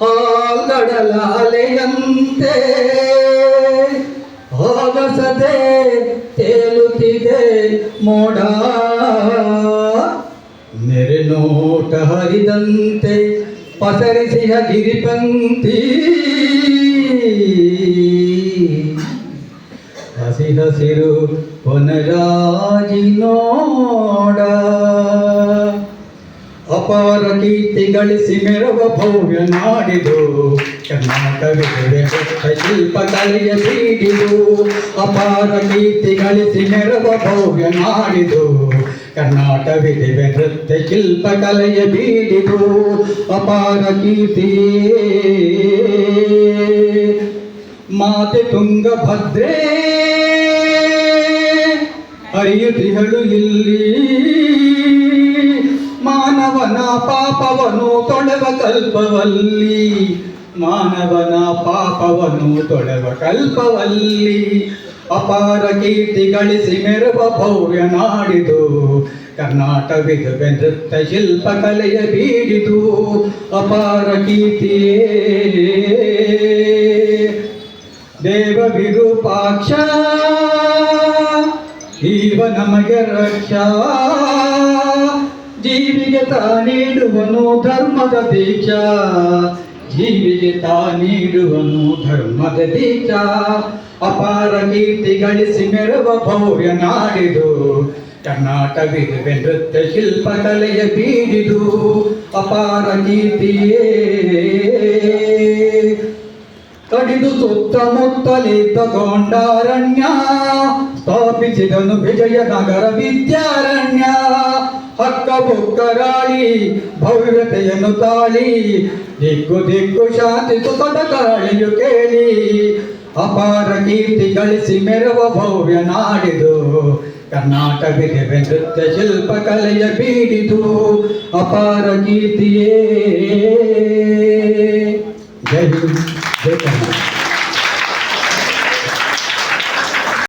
ಹಾಲ್ಗಡಲಾಲೆಯಂತೆ ಹೋಗಸದೆ ತೇಲುತ್ತಿದೆ ಮೋಡ. ನೆರೆನೋಟ ಹರಿದಂತೆ ಪಸರಿಸಿಯ ಗಿರಿಪಂತಿ ಹಸಿ ಹಸಿರು ಕೊನರಾಜಿ ನೋಡ. ಅಪಾರ ಕೀರ್ತಿ ಗಳಿಸಿ ಮೆರವ ಭವ್ಯ ನಾಡಿದು. ಕರ್ನಾಟಕವಿದೆ ಶಿಲ್ಪ ಬೀಡಿದು. ಅಪಾರ ಕೀರ್ತಿ ಗಳಿಸಿ ಮೆರವ ಭವ್ಯ ನಾಡಿದು. ಕರ್ನಾಟಕವಿದೆ ನೃತ್ಯ ಶಿಲ್ಪ ಕಲೆಯ ಬೀಡಿದು. ಅಪಾರ ಕೀರ್ತಿ. ಮಾತೆ ತುಂಗಭದ್ರೆ ಅರಿಯುತಿಗಳು ಇಲ್ಲಿ. ಮಾನವನ ಪಾಪವನು ತೊಳೆವ ಕಲ್ಪವಲ್ಲಿ, ಮಾನವನ ಪಾಪವನು ತೊಳೆವ ಕಲ್ಪವಲ್ಲಿ, ಅಪಾರ ಕೀರ್ತಿ ಗಳಿಸಿ ಮೆರವ ಭವ್ಯ ನಾಡಿದು ಕರ್ನಾಟಕವಿದುವೆ ನೃತ್ಯ ಶಿಲ್ಪ ಕಲೆಯ ಬೀಡಿದು, ಅಪಾರ ಕೀರ್ತಿಯೇ ದೇವ ವಿರೂಪಾಕ್ಷ, ಜೀವ ನಮಗೆ ರಕ್ಷಾ. ಜೀವಿಗೆ ತಾ ನೀಡುವನು ಧರ್ಮದ ದೀಕ್ಷ. ಜೀವಿಗೆ ತಾ ನೀಡುವನು ಧರ್ಮದ ದೀಕ್ಷ. ಅಪಾರ ಕೀರ್ತಿ ಗಳಿಸಿ ಮೆರವ ಭವ್ಯ ನಾಡಿದು. ಕರ್ನಾಟಕವಿದೆ ನೃತ್ಯ ಶಿಲ್ಪ ಕಲೆಯ ಬೀಡಿದು. ಅಪಾರ ಕೀರ್ತಿಯೇ ಕಡಿದು ಸುತ್ತಮುತ್ತಲಿದ್ದ ಗೊಂಡಾರಣ್ಯ. ಸ್ಥಾಪಿಸಿದನು ವಿಜಯನಗರ ವಿದ್ಯಾರಣ್ಯ. ಬುಕ್ಕರಾಳಿ ಭವ್ಯತೆಯನ್ನು ತಾಳಿ, ದಿಕ್ಕು ದಿಕ್ಕು ಶಾಂತಿ ಸುಖದ ಕಾಳಿಯು ಕೇಳಿ, ಅಪಾರ ಕೀರ್ತಿ ಗಳಿಸಿ ಮೆರವ ಭವ್ಯ ನಾಡಿದು. ಕರ್ನಾಟಕವಿದೆ ನೃತ್ಯ ಶಿಲ್ಪ ಕಲೆಯ ಬೀಡಿದು, ಅಪಾರ ಕೀರ್ತಿಯೇ. ಜೈ ಹಿಂದ್